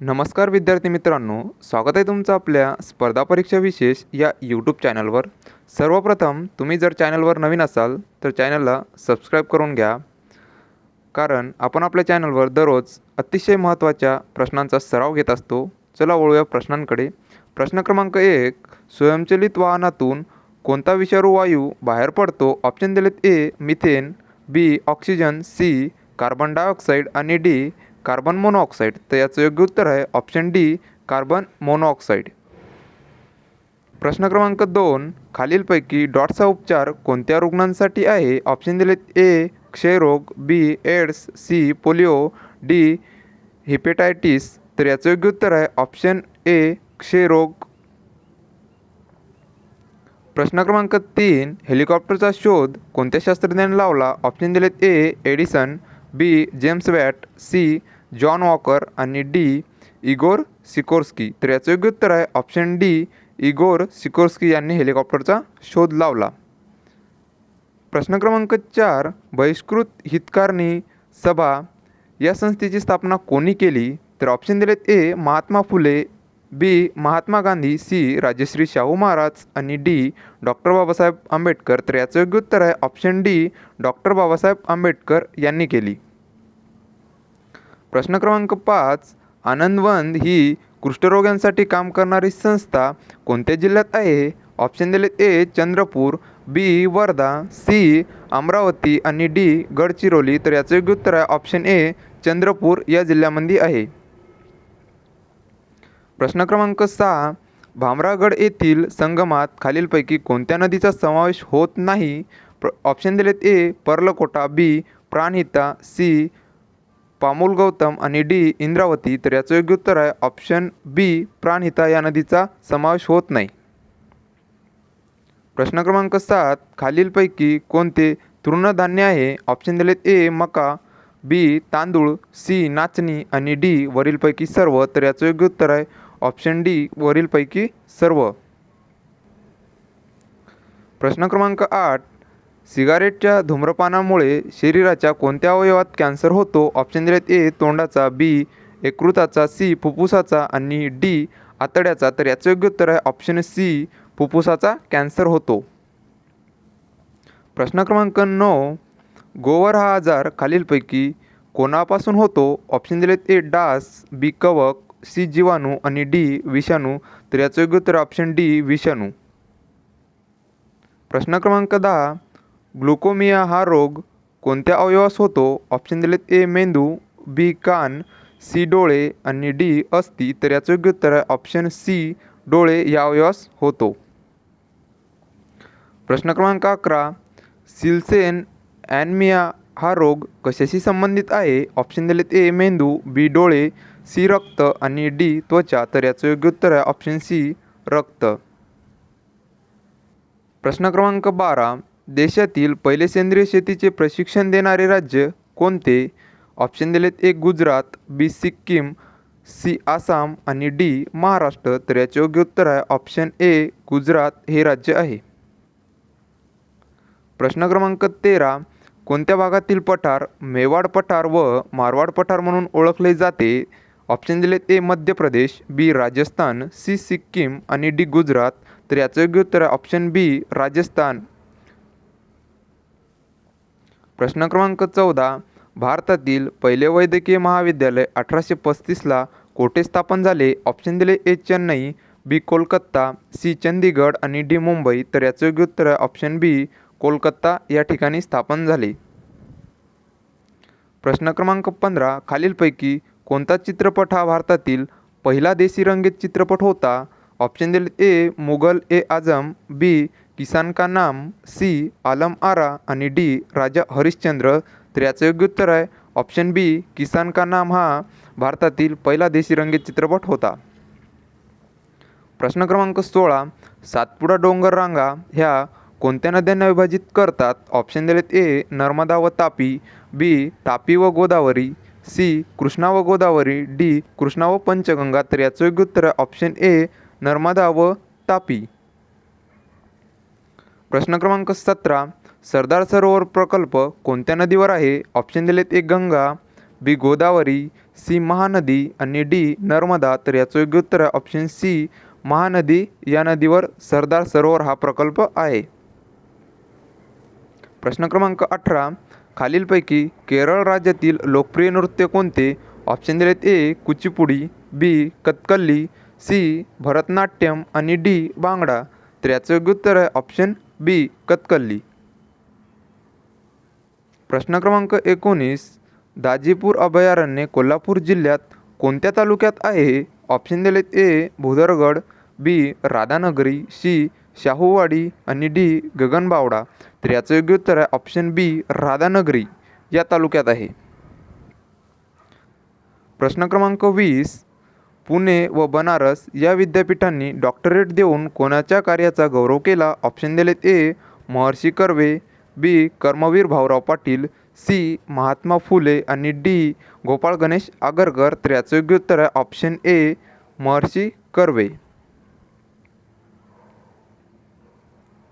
नमस्कार विद्यार्थी मित्रांनो स्वागत आहे तुमचं आपल्या स्पर्धा परीक्षा विशेष या यूट्यूब चॅनलवर सर्वप्रथम तुम्ही जर चॅनलवर नवीन असाल तर चॅनलला सबस्क्राईब करून घ्या. कारण आपण आपल्या चॅनलवर दररोज अतिशय महत्त्वाच्या प्रश्नांचा सराव घेत असतो. चला वळूया प्रश्नांकडे. प्रश्न क्रमांक एक स्वयंचलित वाहनातून कोणता विषारू वायू बाहेर पडतो? ऑप्शन दिलेत A methane B oxygen C carbon dioxide आणि डी कार्बन मोनॉक्साईड तर याचं योग्य उत्तर आहे ऑप्शन डी कार्बन मोनॉक्साईड. प्रश्न क्रमांक दोन खालीलपैकी डॉटचा उपचार कोणत्या रुग्णांसाठी आहे? ऑप्शन दिलेत ए क्षयरोग B AIDS C polio D hepatitis तर याचं योग्य उत्तर आहे ऑप्शन ए क्षयरोग प्रश्न क्रमांक तीन हेलिकॉप्टरचा शोध कोणत्या शास्त्रज्ञाने लावला? ऑप्शन दिलेत A Edison B. James Watt C. John Walker आणि डी. Igor Sikorsky. तर याचं योग्य उत्तर आहे ऑप्शन डी. इगोर सिकोर्स्की यांनी हेलिकॉप्टरचा शोध लावला. प्रश्न क्रमांक चार बहिष्कृत हितकारणी सभा. या संस्थेची स्थापना कोणी केली? तर ऑप्शन दिलेत A. Mahatma Phule B. Mahatma Gandhi C. Rajashri Shahu Maharaj आणि डी. डॉक्टर बाबासाहेब आंबेडकर. तर याचं योग्य उत्तर आहे option D doctor Babasaheb Ambedkar यांनी केली. प्रश्न क्रमांक पाच आनंदवन ही कुष्ठरोग्यांसाठी काम करणारी संस्था कोणत्या जिल्ह्यात आहे? ऑप्शन दिलेत A Chandrapur B Wardha C Amravati आणि डी गडचिरोली. तर याचं योग्य उत्तर आहे ऑप्शन ए चंद्रपूर या जिल्ह्यामध्ये आहे. प्रश्न क्रमांक सहा भामरागड येथील संगमात खालीलपैकी कोणत्या नदीचा समावेश होत नाही? प्र ऑप्शन दिलेत A Perlakota B Pranhita C Pamul Gautam आणि डी इंद्रावती. तर याचं योग्य उत्तर आहे ऑप्शन बी प्राणहिता. या नदीचा समावेश होत नाही. प्रश्न क्रमांक सात खालीलपैकी कोणते तृणधान्य आहे? ऑप्शन दिलेत ए मका बी तांदूळ सी नाचणी आणि डी वरीलपैकी सर्व. तर याचं योग्य उत्तर आहे ऑप्शन डी वरीलपैकी सर्व. प्रश्न क्रमांक आठ सिगारेटच्या धूम्रपानामुळे शरीराच्या कोणत्या अवयवात कॅन्सर होतो? ऑप्शन दिलेत ए तोंडाचा बी यकृताचा सी फुफ्फुसाचा आणि डी आतड्याचा. तर याचं योग्य उत्तर आहे ऑप्शन सी फुफ्फुसाचा कॅन्सर होतो. प्रश्न क्रमांक नऊ गोवर हा आजार खालीलपैकी कोणापासून होतो? ऑप्शन दिलेत ए डास बी कवक सी जीवाणू आणि डी विषाणू तर याचं योग्य उत्तर ऑप्शन डी विषाणू. प्रश्न क्रमांक दहा ग्लुकोमिया हा रोग कोणत्या अवयवास होतो? ऑप्शन दिलेत ए मेंदू बी कान सी डोळे आणि डी अस्थि तर याचं योग्य उत्तर ऑप्शन सी डोळे या अवयवास होतो. प्रश्न क्रमांक अकरा सिल्सेन ॲनमिया हा रोग कशाशी संबंधित आहे? ऑप्शन दिलेत ए मेंदू बी डोळे सी रक्त आणि डी त्वचा तर याचं योग्य उत्तर आहे ऑप्शन सी रक्त. प्रश्न क्रमांक बारा देशातील पहिले सेंद्रिय शेतीचे प्रशिक्षण देणारे राज्य कोणते? ऑप्शन दिलेत A Gujarat B Sikkim C Assam आणि डी महाराष्ट्र तर याचे योग्य उत्तर आहे ऑप्शन ए गुजरात हे राज्य आहे. प्रश्न क्रमांक तेरा कोणत्या भागातील पठार? मेवाड पठार व मारवाड पठार म्हणून ओळखले जाते. ऑप्शन दिलेत A Madhya Pradesh B Rajasthan C Sikkim आणि डी गुजरात. तर याचं योग्य उत्तर आहे ऑप्शन बी राजस्थान. प्रश्न क्रमांक चौदा भारतातील पहिले वैद्यकीय महाविद्यालय अठराशे पस्तीसला कोठे स्थापन झाले? ऑप्शन दिले A Chennai B Kolkata C Chandigarh आणि डी मुंबई. तर याचं योग्य उत्तर आहे ऑप्शन बी कोलकाता या ठिकाणी स्थापन झाले. प्रश्न क्रमांक पंधरा खालीलपैकी कोणता चित्रपट हा भारतातील पहिला देशी रंगीत चित्रपट होता? ऑप्शन दिले ए मुघल ए आझम बी किसान का नाम सी आलम आरा आणि डी राजा हरिश्चंद्र. तर याचं योग्य उत्तर आहे ऑप्शन बी किसान का नाम हा भारतातील पहिला देशी रंगीत चित्रपट होता. प्रश्न क्रमांक सोळा सातपुडा डोंगर रांगा ह्या कोणत्या नद्यांना विभाजित करतात? ऑप्शन दिलेत ए नर्मदा व तापी बी तापी व गोदावरी. सी. कृष्णा व गोदावरी डी. कृष्णा व पंचगंगा तर याचं योग्य उत्तर ऑप्शन ए नर्मदा व तापी. प्रश्न क्रमांक सतरा सरदार सरोवर प्रकल्प कोणत्या नदीवर आहे? ऑप्शन दिलेत एक गंगा बी गोदावरी सी महानदी आणि डी नर्मदा तर याचं योग्य उत्तर ऑप्शन सी महानदी. या नदीवर सरदार सरोवर हा प्रकल्प आहे. प्रश्न क्रमांक अठरा खालीलपैकी केरळ राज्यातील लोकप्रिय नृत्य कोणते? ऑप्शन दिलेत A Kuchipudi B Kathakali C Bharatanatyam आणि डी बांगडा. तर याचं योग्य उत्तर आहे ऑप्शन बी कथकली प्रश्न क्रमांक एकोणीस दाजीपूर अभयारण्य कोल्हापूर जिल्ह्यात कोणत्या तालुक्यात आहे? ऑप्शन दिलेत A Bhudargad B Radhanagari C Shahuwadi आणि डी गगनबावडा तर याचं योग्य उत्तर आहे ऑप्शन बी राधानगरी या तालुक्यात आहे. प्रश्न क्रमांक वीस पुणे व बनारस या विद्यापीठांनी डॉक्टरेट देऊन कोणाच्या कार्याचा गौरव केला? ऑप्शन दिलेत A Maharshi Karve B Karmaveer Bhaurao Patil C Mahatma Phule आणि डी गोपाळ गणेश आगरकर तर याचं योग्य उत्तर आहे ऑप्शन ए महर्षी कर्वे.